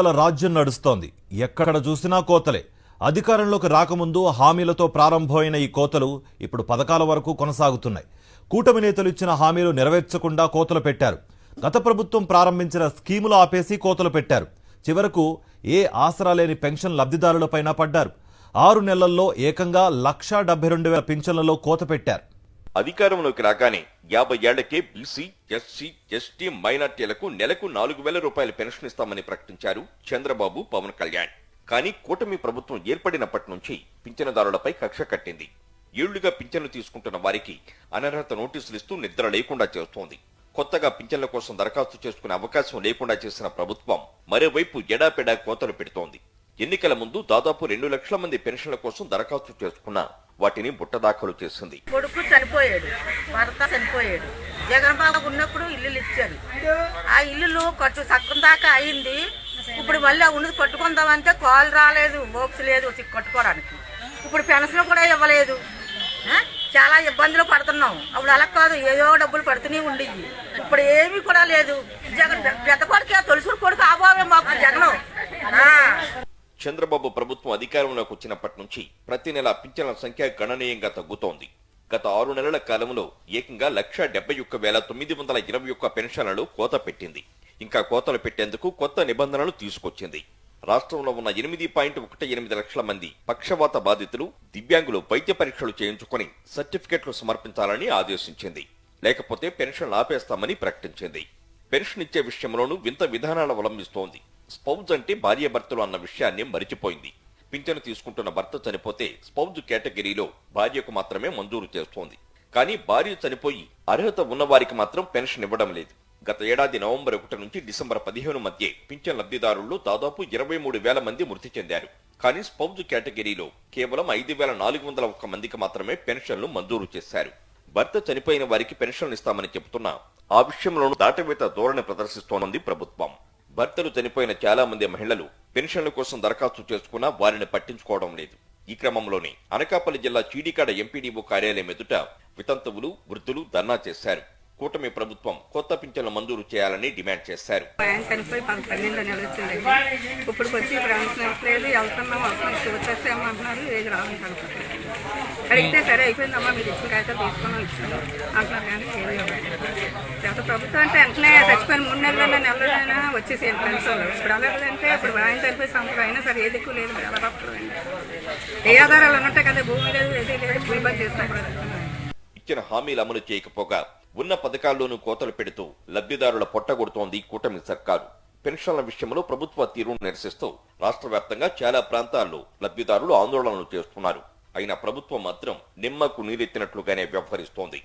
కోతల రాజ్యం నడుస్తోంది. ఎక్కడ చూసినా కోతలే. అధికారంలోకి రాకముందు హామీలతో ప్రారంభమైన ఈ కోతలు ఇప్పుడు పథకాల వరకు కొనసాగుతున్నాయి. కూటమి నేతలు ఇచ్చిన హామీలు నెరవేర్చకుండా కోతలు పెట్టారు. గత ప్రభుత్వం ప్రారంభించిన స్కీములు ఆపేసి కోతలు పెట్టారు. చివరకు ఏ ఆసరా లేని పెన్షన్ లబ్ధిదారులపైన పడ్డారు. ఆరు నెలల్లో ఏకంగా లక్షా డెబ్బై రెండు వేల పింఛన్లలో కోత పెట్టారు. అధికారంలోకి రాగానే యాభై ఏళ్ళకే బీసీ ఎస్సీ ఎస్టీ మైనార్టీలకు నెలకు నాలుగు వేల రూపాయల పెన్షన్ ఇస్తామని ప్రకటించారు చంద్రబాబు పవన్ కళ్యాణ్. కానీ కూటమి ప్రభుత్వం ఏర్పడినప్పటి నుంచి పింఛనదారులపై కక్ష కట్టింది. ఏళ్ళుగా పింఛన్లు తీసుకుంటున్న వారికి అనర్హత నోటీసులు ఇస్తూ నిద్ర లేకుండా చేస్తోంది. కొత్తగా పింఛన్ల కోసం దరఖాస్తు చేసుకునే అవకాశం లేకుండా చేసిన ప్రభుత్వం మరోవైపు ఎడాపెడా కోతలు పెడుతోంది. ఎన్నికల ముందు దాదాపు రెండు లక్షల మంది పెన్షన్ల కోసం దరఖాస్తు చేసుకున్నా వాటిని బుట్టదాఖలు చేసింది. కొడుకు చనిపోయాడు భర్త చనిపోయాడు. జగన్ బాబు ఉన్నప్పుడు ఇల్లులు ఇచ్చారు. ఆ ఇల్లులు ఖర్చు సక్కం దాకా అయింది. ఇప్పుడు మళ్ళీ ఆ ఉన్నది కట్టుకుందామంటే కాలు రాలేదు మోప్స్ లేదు కొట్టుకోవడానికి కట్టుకోవడానికి. ఇప్పుడు పెన్షన్ కూడా ఇవ్వలేదు. చాలా ఇబ్బందులు పడుతున్నాం. అప్పుడు అలా కాదు ఏదో డబ్బులు పడుతూనే ఉండి ఇప్పుడు ఏమీ కూడా లేదు. జగన్ పెద్ద కొడుకే తొలుసురు కొడుకు ఆబోవే మాకు జగన్. చంద్రబాబు ప్రభుత్వం అధికారంలోకి వచ్చినప్పటి నుంచి ప్రతి నెల పింఛన్ల సంఖ్య గణనీయంగా తగ్గుతోంది. గత ఆరు నెలల కాలంలో ఏకంగా లక్ష డెబ్బై ఒక్క వేల తొమ్మిది వందల ఇరవై ఒక్క పెన్షన్లలో కోత పెట్టింది. ఇంకా కోతలు పెట్టేందుకు కొత్త నిబంధనలు తీసుకొచ్చింది. రాష్ట్రంలో ఉన్న ఎనిమిది పాయింట్ ఒకటి ఎనిమిది లక్షల మంది పక్షవాత బాధితులు దివ్యాంగులు వైద్య పరీక్షలు చేయించుకుని సర్టిఫికెట్లు సమర్పించాలని ఆదేశించింది. లేకపోతే పెన్షన్లు ఆపేస్తామని ప్రకటించింది. పెన్షన్ ఇచ్చే విషయంలోనూ వింత విధానాలు అవలంబిస్తోంది. స్పౌజ్ అంటే భార్యాభర్తలు అన్న విషయాన్ని మరిచిపోయింది. పింఛను తీసుకుంటున్న భర్త చనిపోతే స్పౌజ్ కేటగిరీలో భార్యకు మాత్రమే మంజూరు చేస్తోంది. కానీ భార్య చనిపోయి అర్హత ఉన్నవారికి మాత్రం పెన్షన్ ఇవ్వడం లేదు. గత ఏడాది నవంబర్ ఒకటి నుంచి డిసెంబర్ పదిహేను మధ్య పింఛన్ లబ్ధిదారుల్లో దాదాపు ఇరవై మూడు వేల మంది మృతి చెందారు. కానీ స్పౌజ్ కేటగిరీలో కేవలం ఐదు వేల నాలుగు వందల ఒక్క మందికి మాత్రమే పెన్షన్లు మంజూరు చేశారు. భర్త చనిపోయిన వారికి పెన్షన్లు ఇస్తామని చెబుతున్నా ఆ విషయంలోనూ దాటవేత ధోరణి ప్రదర్శిస్తోంది ప్రభుత్వం. భర్తలు చనిపోయిన చాలా మంది మహిళలు పెన్షన్ల కోసం దరఖాస్తు చేసుకున్నా వారిని పట్టించుకోవడం లేదు. ఈ క్రమంలోనే అనకాపల్లి జిల్లా చీడికాడ ఎంపీడీఓ కార్యాలయం ఎదుట వితంతువులు వృద్ధులు ధర్నా చేశారు. కూటమి ప్రభుత్వం కొత్త పింఛన్లు మంజూరు చేయాలని డిమాండ్ చేశారు. అడిగితే సరే అయిపోయిందమ్మా మీరు ఇచ్చిన కాగితాలు తీసుకున్నాం ఇచ్చాను అంటున్నారు కానీ ఏది గత ప్రభుత్వం అంటే వెంటనే చచ్చిపోయిన మూడు నెలలైనా నెలలైనా వచ్చేసి పెన్షన్లు ఇప్పుడు అలాగంటే ఇప్పుడు ఆయన చనిపోయి సంవత్సరం అయినా సరే ఏది ఎక్కువ లేదు ఎలా ఏ ఆధారాలు ఉన్నట్టే కదా భూమి లేదు ఏది లేదు భూమి బంద్ చేసినప్పుడు ఇచ్చిన హామీలు అమలు చేయకపోగా ఉన్న పథకాల్లోనూ కోతలు పెడుతూ లబ్ధిదారుల పొట్టగొడుతోంది కూటమి సర్కారు. పెన్షన్ల విషయంలో ప్రభుత్వ తీరును నిరసిస్తూ రాష్ట్ర వ్యాప్తంగా చాలా ప్రాంతాల్లో లబ్ధిదారులు ఆందోళనలు చేస్తున్నారు. అయినా ప్రభుత్వం మాత్రం నిమ్మకు నీరెత్తినట్లుగానే వ్యవహరిస్తోంది.